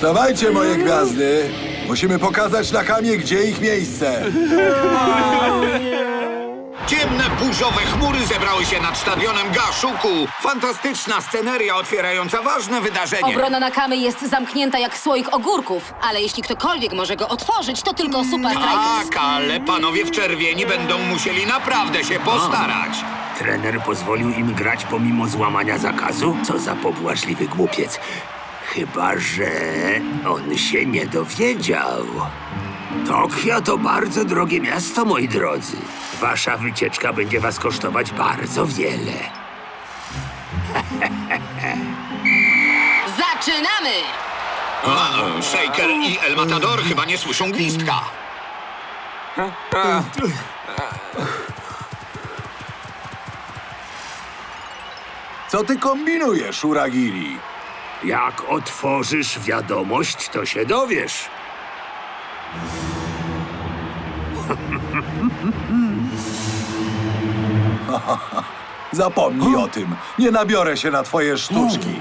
Wstawajcie, moje gwiazdy! Musimy pokazać na kamie, gdzie ich miejsce. Ciemne, burzowe chmury zebrały się nad stadionem Gaszuku. Fantastyczna sceneria otwierająca ważne wydarzenie. Obrona Nakamy jest zamknięta jak słoik ogórków, ale jeśli ktokolwiek może go otworzyć, to tylko Super Strikers. Tak, ale panowie w czerwieni będą musieli naprawdę się postarać. Trener pozwolił im grać pomimo złamania zakazu? Co za pobłażliwy głupiec. Chyba, że on się nie dowiedział. Tokio to bardzo drogie miasto, moi drodzy. Wasza wycieczka będzie was kosztować bardzo wiele. Zaczynamy! A, Shaker i El Matador chyba nie słyszą gwizdka. Co ty kombinujesz, Uragiri? Jak otworzysz wiadomość, to się dowiesz. Zapomnij o tym. Nie nabiorę się na twoje sztuczki.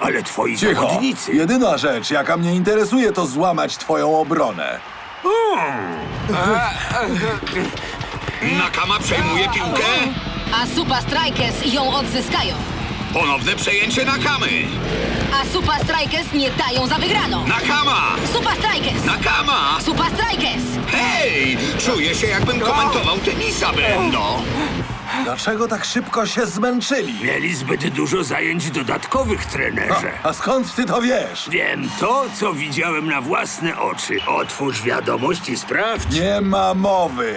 Ale twoi Cicho. zawodnicy... Jedyna rzecz, jaka mnie interesuje, to złamać twoją obronę. Nakama przejmuje piłkę. A Super Strikers ją odzyskają. Ponowne przejęcie Nakamy. A Super Strikers nie dają za wygraną. Nakama! Super Strikers! Nakama! Super Strikers! Hej! Czuję się jakbym komentował tenisa, Brendo. Dlaczego tak szybko się zmęczyli? Mieli zbyt dużo zajęć dodatkowych, trenerze. A skąd ty to wiesz? Wiem to, co widziałem na własne oczy. Otwórz wiadomość i sprawdź. Nie ma mowy.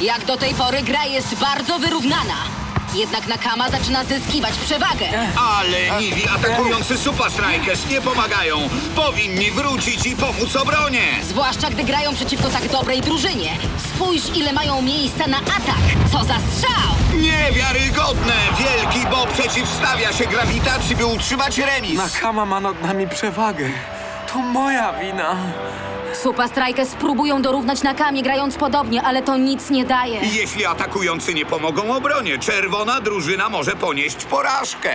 Jak do tej pory gra jest bardzo wyrównana. Jednak Nakama zaczyna zyskiwać przewagę. Ale niwi atakujący Super Strikers nie pomagają. Powinni wrócić i pomóc obronie. Zwłaszcza gdy grają przeciwko tak dobrej drużynie. Spójrz, ile mają miejsca na atak. Co za strzał! Niewiarygodne! Wielki Bob przeciwstawia się grawitacji, by utrzymać remis. Nakama ma nad nami przewagę. To moja wina. Super Strikers próbują dorównać Nakamie grając podobnie, ale to nic nie daje. Jeśli atakujący nie pomogą obronie, czerwona drużyna może ponieść porażkę.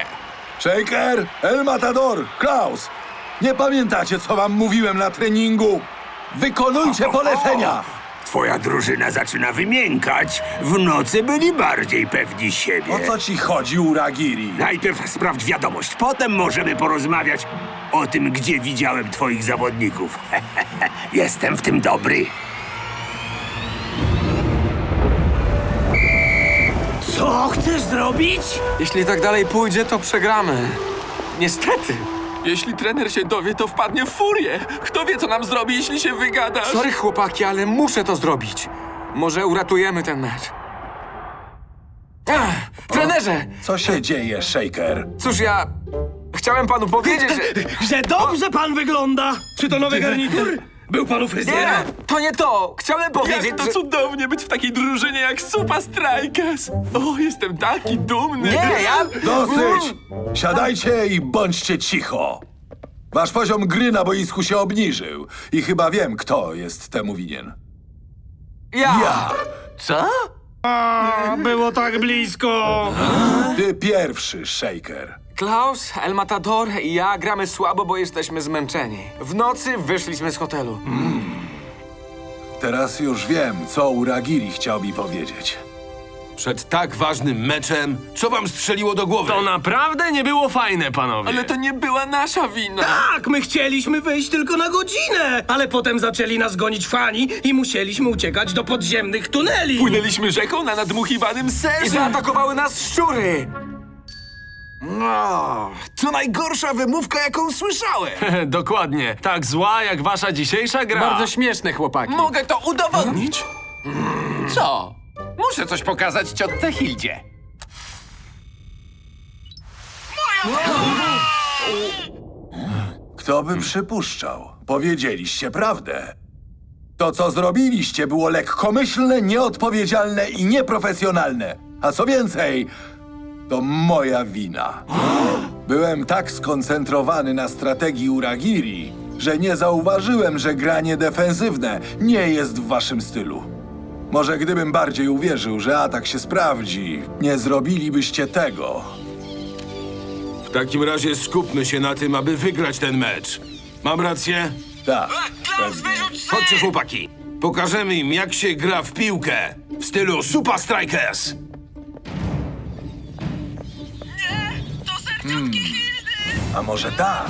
Shaker, El Matador, Klaus. Nie pamiętacie, co wam mówiłem na treningu? Wykonujcie polecenia! Twoja drużyna zaczyna wymiękać. W nocy byli bardziej pewni siebie. O co ci chodzi, Uragiri? Najpierw sprawdź wiadomość, potem możemy porozmawiać o tym, gdzie widziałem twoich zawodników. Jestem w tym dobry. Co chcesz zrobić? Jeśli tak dalej pójdzie, to przegramy. Niestety. Jeśli trener się dowie, to wpadnie w furię. Kto wie, co nam zrobi, jeśli się wygada? Sorry, chłopaki, ale muszę to zrobić. Może uratujemy ten mecz. Ach, trenerze! Co się dzieje, Shaker? Cóż, ja... Chciałem panu powiedzieć, że... Że dobrze pan wygląda! Czy to nowy garnitur? Był panu fryzjera? Nie, to nie to! Chciałem powiedzieć, Jak to że... cudownie być w takiej drużynie jak Super Strikers! O, jestem taki dumny! Nie, ja... Dosyć! Siadajcie i bądźcie cicho. Wasz poziom gry na boisku się obniżył i chyba wiem, kto jest temu winien. Ja! Ja! Co? A, było tak blisko! Ty pierwszy, Shaker. Klaus, El Matador i ja gramy słabo, bo jesteśmy zmęczeni. W nocy wyszliśmy z hotelu. Teraz już wiem, co Uragiri chciał mi powiedzieć. Przed tak ważnym meczem, co wam strzeliło do głowy? To naprawdę nie było fajne, panowie. Ale to nie była nasza wina! Tak, my chcieliśmy wyjść tylko na godzinę, ale potem zaczęli nas gonić fani i musieliśmy uciekać do podziemnych tuneli. Płynęliśmy rzeką na nadmuchiwanym I serze! zaatakowały nas szczury! No, to najgorsza wymówka, jaką słyszałem. Dokładnie, tak zła jak wasza dzisiejsza gra. Bardzo śmieszne, chłopaki. Mogę to udowodnić! Co? Muszę coś pokazać ciotce Hildzie. Kto by przypuszczał? Powiedzieliście prawdę. To, co zrobiliście, było lekkomyślne, nieodpowiedzialne i nieprofesjonalne. A co więcej, to moja wina. Byłem tak skoncentrowany na strategii Uragiri, że nie zauważyłem, że granie defensywne nie jest w waszym stylu. Może gdybym bardziej uwierzył, że atak się sprawdzi, nie zrobilibyście tego. W takim razie skupmy się na tym, aby wygrać ten mecz. Mam rację? Tak. Chodźcie, chłopaki. Pokażemy im, jak się gra w piłkę w stylu Super Strikers. A może tak?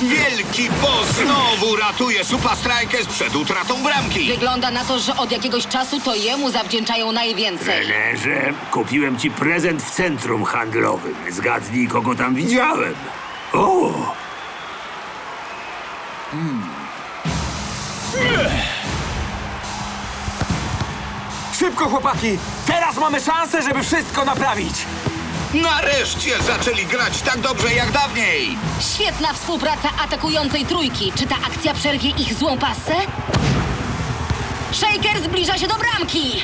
Wielki boss znowu ratuje Super Strikers przed utratą bramki. Wygląda na to, że od jakiegoś czasu to jemu zawdzięczają najwięcej. Trenerze, kupiłem ci prezent w centrum handlowym. Zgadnij, kogo tam widziałem. O! Szybko, chłopaki! Teraz mamy szansę, żeby wszystko naprawić! Nareszcie zaczęli grać tak dobrze jak dawniej. Świetna współpraca atakującej trójki. Czy ta akcja przerwie ich złą passę? Shaker zbliża się do bramki!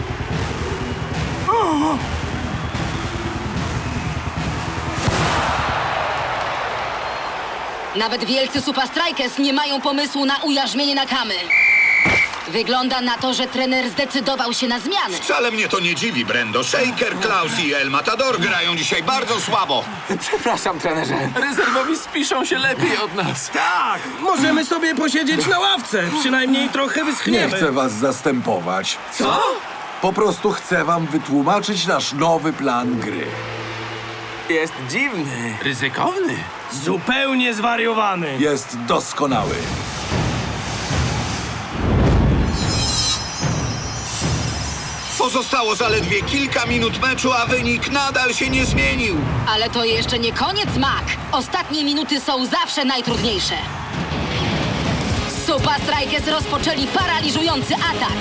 Nawet wielcy Super Strikers nie mają pomysłu na ujarzmienie Nakamy. Wygląda na to, że trener zdecydował się na zmiany. Wcale mnie to nie dziwi, Brendo. Shaker, Klaus i El Matador grają dzisiaj bardzo słabo. Przepraszam, trenerze. Rezerwowi spiszą się lepiej od nas. Tak, możemy sobie posiedzieć na ławce. Przynajmniej trochę Nie wyschniemy. chcę was zastępować. Co? Po prostu chcę wam wytłumaczyć nasz nowy plan gry. Jest dziwny. Ryzykowny. Zupełnie zwariowany. Jest doskonały. Pozostało zaledwie kilka minut meczu, a wynik nadal się nie zmienił. Ale to jeszcze nie koniec, Mac. Ostatnie minuty są zawsze najtrudniejsze. Super Strikers rozpoczęli paraliżujący atak.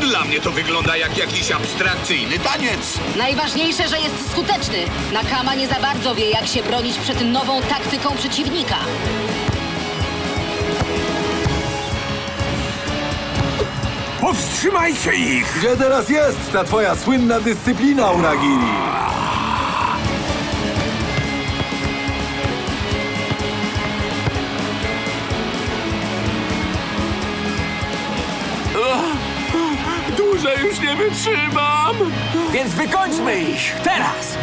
Dla mnie to wygląda jak jakiś abstrakcyjny taniec. Najważniejsze, że jest skuteczny. Nakama nie za bardzo wie, jak się bronić przed nową taktyką przeciwnika. Powstrzymajcie ich! Gdzie teraz jest ta twoja słynna dyscyplina, Uragiri? Dłużej już nie wytrzymam! Więc wykończmy ich! Teraz!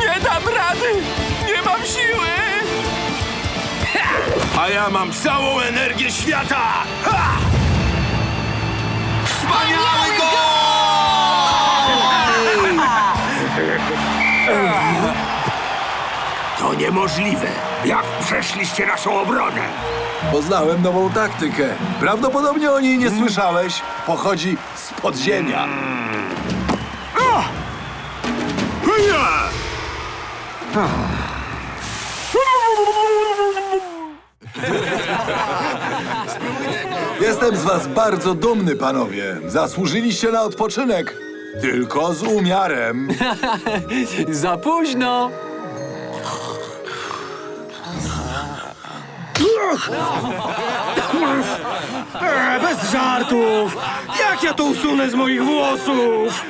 Nie dam rady! A ja mam całą energię świata! Ha! Wspaniały gol! To niemożliwe. Jak przeszliście naszą obronę? Poznałem nową taktykę. Prawdopodobnie o niej nie słyszałeś. Pochodzi z podziemia. Jestem z was bardzo dumny, panowie. Zasłużyliście na odpoczynek. Tylko z umiarem. Za późno! E, bez żartów. Jak ja to usunę z moich włosów?